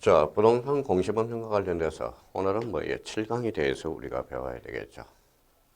자, 부동산 공시법령과 관련돼서 오늘은 뭐예요? 7강에 대해서 우리가 배워야 되겠죠.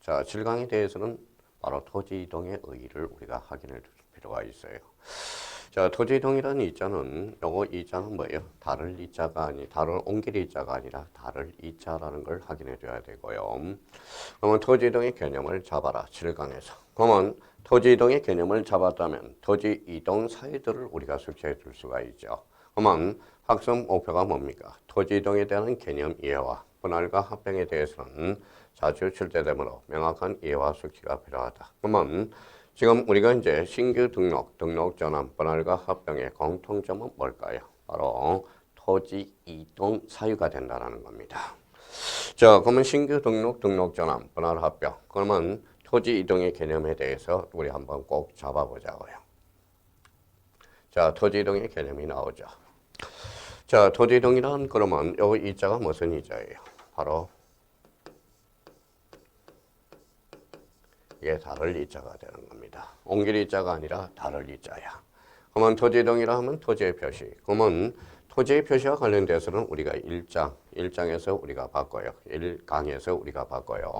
자, 7강에 대해서는 바로 토지 이동의 의의를 우리가 확인해 줄 필요가 있어요. 자, 토지 이동이라는 이자는 요거 이자는 뭐예요? 다를 이자가 아니, 다를 옮길 이자가 아니라 다를 이자라는 걸 확인해 줘야 되고요. 그러면 토지 이동의 개념을 잡아라. 7강에서. 그러면 토지 이동의 개념을 잡았다면 토지 이동 사유들을 우리가 숙지해 줄 수가 있죠. 그러면 학습 목표가 뭡니까? 토지 이동에 대한 개념 이해와 분할과 합병에 대해서는 자주 출제되므로 명확한 이해와 숙지가 필요하다. 그러면 지금 우리가 이제 신규 등록, 등록 전환, 분할과 합병의 공통점은 뭘까요? 바로 토지 이동 사유가 된다는 겁니다. 자, 그러면 신규 등록, 등록 전환, 분할 합병. 그러면 토지 이동의 개념에 대해서 우리 한번 꼭 잡아보자고요. 자, 토지 이동의 개념이 나오죠. 자, 토지 이동이란 그러면 요 이자가 무슨 이자예요? 바로 이게 다를 이자가 되는 겁니다. 옮길 이자가 아니라 다를 이자야. 그러면 토지 이동이라 하면 토지의 표시. 그러면 토지의 표시와 관련돼서는 우리가 1장, 1장에서 우리가 바꿔요. 1강에서 우리가 바꿔요.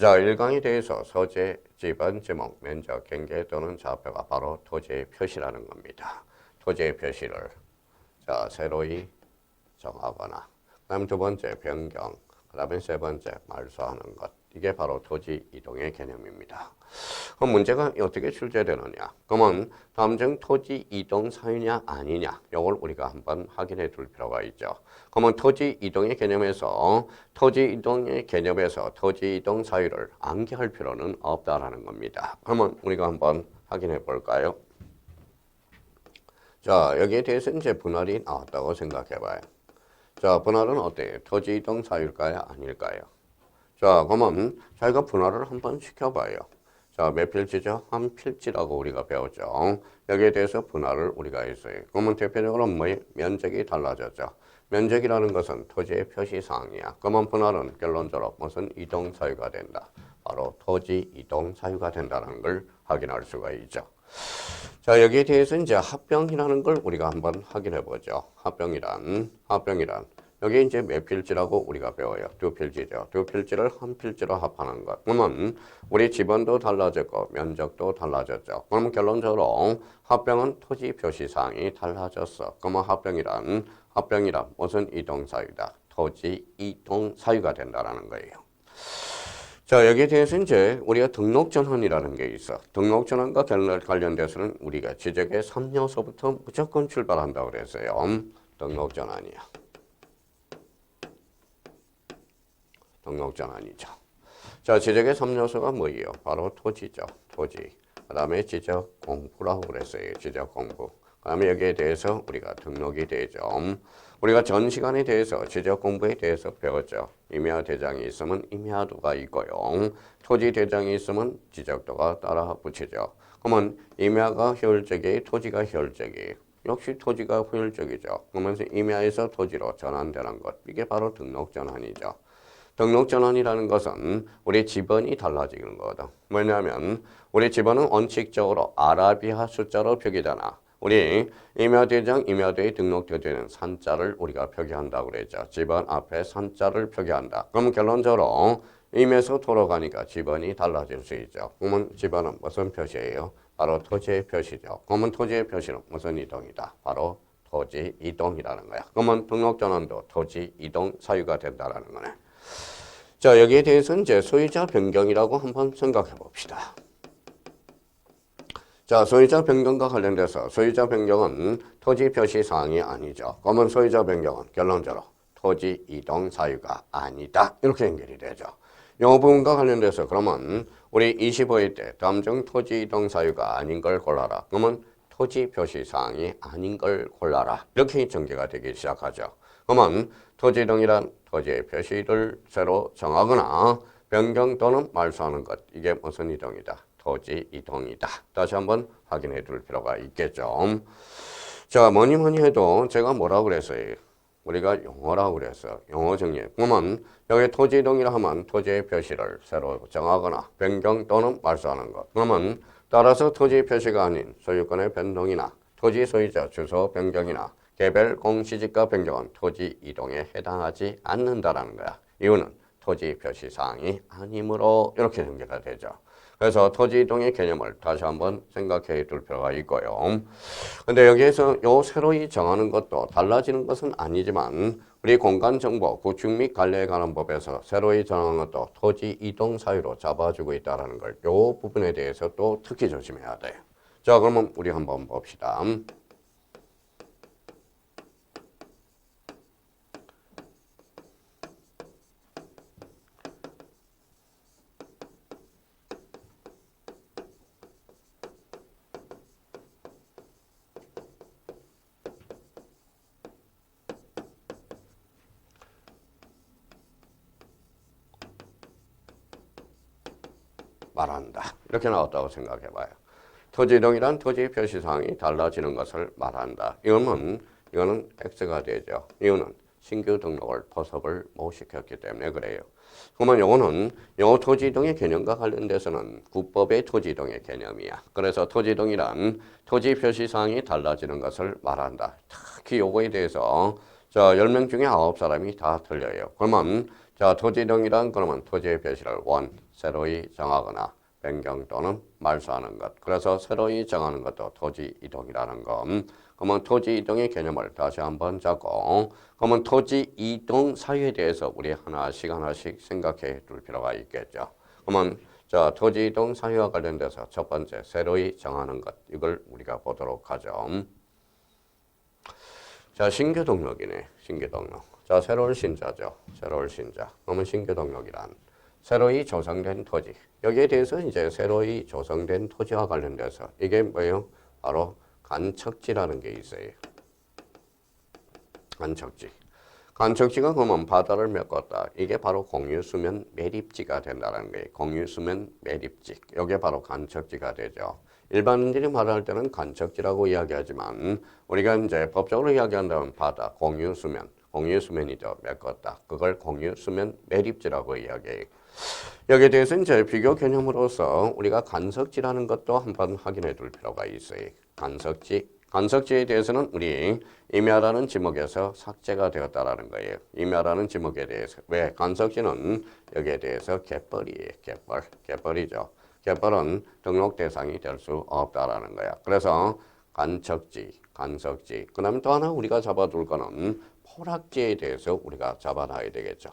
자, 1강에 대해서 소재, 지번, 지목, 면적, 경계 또는 좌표가 바로 토지의 표시라는 겁니다. 토지의 표시를 자, 새로이 정하거나 그다음 두 번째 변경, 그다음에 세 번째 말소하는 것. 이게 바로 토지 이동의 개념입니다. 그럼 문제가 어떻게 출제되느냐? 그러면 다음 중 토지 이동 사유냐 아니냐? 이걸 우리가 한번 확인해 둘 필요가 있죠. 그러면 토지 이동의 개념에서 토지 이동의 개념에서 토지 이동 사유를 암기할 필요는 없다라는 겁니다. 그러면 우리가 한번 확인해 볼까요? 자, 여기에 대해서 이제 분할이 나왔다고 생각해 봐요. 자, 분할은 어때요? 토지 이동 사유일까요? 아닐까요? 자, 그러면 자기가 분할을 한번 시켜봐요. 자, 몇 필지죠? 한 필지라고 우리가 배웠죠. 여기에 대해서 분할을 우리가 했어요. 그러면 대표적으로 뭐 면적이 달라졌죠. 면적이라는 것은 토지의 표시사항이야. 그러면 분할은 결론적으로 무슨 이동 사유가 된다. 바로 토지 이동 사유가 된다는 걸 확인할 수가 있죠. 자, 여기에 대해서 이제 합병이라는 걸 우리가 한번 확인해 보죠. 합병이란, 합병이란. 여기 이제 몇 필지라고 우리가 배워요. 두 필지죠. 두 필지를 한 필지로 합하는 것. 그러면 우리 지번도 달라졌고 면적도 달라졌죠. 그러면 결론적으로 합병은 토지 표시사항이 달라졌어. 그러면 합병이란, 합병이란 무슨 이동 사유다. 토지 이동 사유가 된다는 거예요. 자, 여기에 대해서 이제 우리가 등록 전환이라는 게 있어. 등록 전환과 관련돼서는 우리가 지적의 3요소부터 무조건 출발한다고 그랬어요. 등록 전환이야. 등록 전환이죠. 자, 지적의 3요소가 뭐예요? 바로 토지죠. 토지. 그 다음에 지적 공부라고 그랬어요. 지적 공부. 그 다음에 여기에 대해서 우리가 등록이 되죠. 우리가 전 시간에 대해서 지적 공부에 대해서 배웠죠. 임야 대장이 있으면 임야도가 있고요. 토지 대장이 있으면 지적도가 따라 붙이죠. 그러면 임야가 효율적이에요, 토지가 효율적이에요. 역시 토지가 효율적이죠. 그러면서 임야에서 토지로 전환되는 것. 이게 바로 등록 전환이죠. 등록 전환이라는 것은 우리 지번이 달라지는 거거든. 뭐냐면 우리 지번은 원칙적으로 아라비아 숫자로 표기되나 우리 임야대장 임야대에 등록되는 산자를 우리가 표기한다고 그랬죠. 지번 앞에 산자를 표기한다. 그러면 결론적으로 임에서 돌아가니까 지번이 달라질 수 있죠. 그러면 지번은 무슨 표시예요? 바로 토지의 표시죠. 그러면 토지의 표시는 무슨 이동이다? 바로 토지 이동이라는 거야. 그러면 등록 전환도 토지 이동 사유가 된다라는 거네. 자, 여기에 대해서 이제 소유자 변경이라고 한번 생각해 봅시다. 자, 소유자 변경과 관련돼서 소유자 변경은 토지 표시 사항이 아니죠. 그러면 소유자 변경은 결론적으로 토지 이동 사유가 아니다. 이렇게 연결이 되죠. 이 부분과 관련돼서 그러면 우리 25회 때 다음 중 토지 이동 사유가 아닌 걸 골라라. 그러면 토지 표시 사항이 아닌 걸 골라라. 이렇게 전개가 되기 시작하죠. 그러면 토지 이동이란 토지의 표시를 새로 정하거나 변경 또는 말소하는 것. 이게 무슨 이동이다? 토지 이동이다. 다시 한번 확인해 둘 필요가 있겠죠. 자, 뭐니 뭐니 해도 제가 뭐라고 그랬어요? 우리가 용어라고 그랬어. 용어 정리. 그러면 여기 토지 이동이라 하면 토지의 표시를 새로 정하거나 변경 또는 말소하는 것. 그러면 따라서 토지 표시가 아닌 소유권의 변동이나 토지 소유자 주소 변경이나 개별 공시지가 변경은 토지 이동에 해당하지 않는다라는 거야. 이유는 토지 표시 사항이 아니므로 이렇게 전개가 되죠. 그래서 토지 이동의 개념을 다시 한번 생각해 둘 필요가 있고요. 근데 여기에서 요 새로이 정하는 것도 달라지는 것은 아니지만 우리 공간 정보 구축 및 관리에 관한 법에서 새로이 정하는 것도 토지 이동 사유로 잡아주고 있다라는 걸 요 부분에 대해서 또 특히 조심해야 돼요. 자, 그러면 우리 한번 봅시다. 말한다. 이렇게 나왔다고 생각해 봐요. 토지 이동이란 토지 표시 사항이 달라지는 것을 말한다. 이거는 이거는 X가 되죠. 이유는 신규 등록을 포섭을 못 시켰기 때문에 그래요. 그러면 요거는 요 토지 이동의 개념과 관련돼서는 국법의 토지 이동의 개념이야. 그래서 토지 이동이란 토지 표시 사항이 달라지는 것을 말한다. 특히 요거에 대해서 자, 10명 중에 9사람이 다 틀려요. 그러면 자, 토지 이동이란 그러면 토지의 표시를 원, 새로이 정하거나 변경 또는 말소하는 것. 그래서 새로이 정하는 것도 토지 이동이라는 것. 그러면 토지 이동의 개념을 다시 한번 잡고 그러면 토지 이동 사유에 대해서 우리 하나씩 하나씩 생각해 둘 필요가 있겠죠. 그러면 자, 토지 이동 사유와 관련돼서 첫 번째 새로이 정하는 것. 이걸 우리가 보도록 하죠. 자, 신규 등록이네. 신규 등록. 자, 새로운 신자죠. 새로운 신자. 그러면 신규 등록이란 새로이 조성된 토지. 여기에 대해서 이제 새로이 조성된 토지와 관련돼서 이게 뭐예요? 바로 간척지라는 게 있어요. 간척지. 간척지가 그러면 바다를 메꿨다. 이게 바로 공유수면 매립지가 된다는 거예요. 공유수면 매립지. 이게 바로 간척지가 되죠. 일반인들이 말할 때는 간척지라고 이야기하지만 우리가 이제 법적으로 이야기한다면 바다, 공유수면, 공유수면이죠. 메꿨다. 그걸 공유수면 매립지라고 이야기해요. 여기에 대해서 이제 비교 개념으로서 우리가 간석지라는 것도 한번 확인해 둘 필요가 있어요. 간석지. 간석지에 대해서는 우리 임야라는 지목에서 삭제가 되었다라는 거예요. 임야라는 지목에 대해서. 왜? 간석지는 여기에 대해서 갯벌이에요. 갯벌. 갯벌이죠. 갯벌은 등록 대상이 될 수 없다라는 거야. 그래서 간척지, 간석지. 그 다음에 또 하나 우리가 잡아둘 거는 포락지에 대해서 우리가 잡아놔야 되겠죠.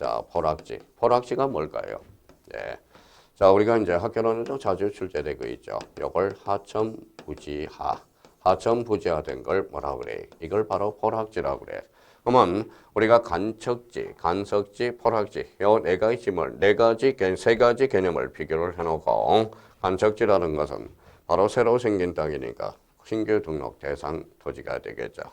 자, 포락지. 포락지가 뭘까요? 네. 자, 우리가 이제 학교로는 자주 출제되고 있죠. 이걸 하천 부지하. 하천 부지하된 걸 뭐라 그래? 이걸 바로 포락지라고 그래. 그러면 우리가 간척지, 간석지, 포락지 이네 가지 짐을 네 가지 개- 세 가지 개념을 비교를 해놓고 간척지라는 것은 바로 새로 생긴 땅이니까 신규 등록 대상 토지가 되겠죠.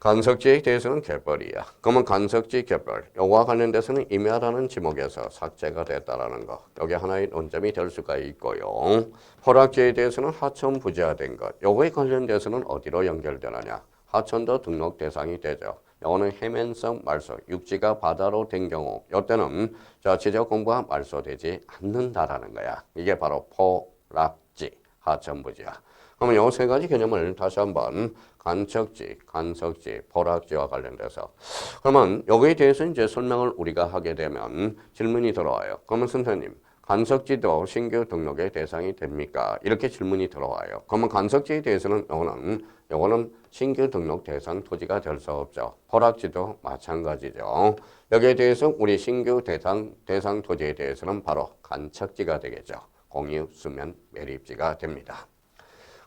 간석지에 대해서는 개벌이야. 그러면 간석지 개벌, 요거와 관련돼서는 임야라는 지목에서 삭제가 됐다라는 거. 여기 하나의 논점이 될 수가 있고요. 포락지에 대해서는 하천 부재화된 것. 요거에 관련돼서는 어디로 연결되느냐? 하천도 등록 대상이 되죠. 요거는 해면성 말소, 육지가 바다로 된 경우, 요때는 자 지적 공부가 말소되지 않는다라는 거야. 이게 바로 포락지, 하천 부재화. 그러면 요세 가지 개념을 다시 한번 간척지, 간석지, 포락지와 관련돼서 그러면 여기에 대해서 이제 설명을 우리가 하게 되면 질문이 들어와요. 그러면 선생님, 간석지도 신규 등록의 대상이 됩니까? 이렇게 질문이 들어와요. 그러면 간석지에 대해서는 요거는 요거는 신규 등록 대상 토지가 될 수 없죠. 포락지도 마찬가지죠. 여기에 대해서 우리 신규 대상 대상 토지에 대해서는 바로 간척지가 되겠죠. 공유 수면 매립지가 됩니다.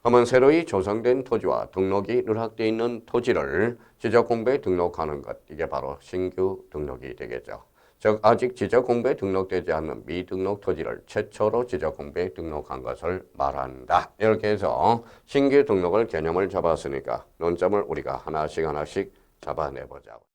그러면 새로이 조성된 토지와 등록이 누락되어 있는 토지를 지적 공부에 등록하는 것 이게 바로 신규 등록이 되겠죠. 즉 아직 지적 공부에 등록되지 않는 미등록 토지를 최초로 지적 공부에 등록한 것을 말한다. 이렇게 해서 신규 등록을 개념을 잡았으니까 논점을 우리가 하나씩 하나씩 잡아내 보자고.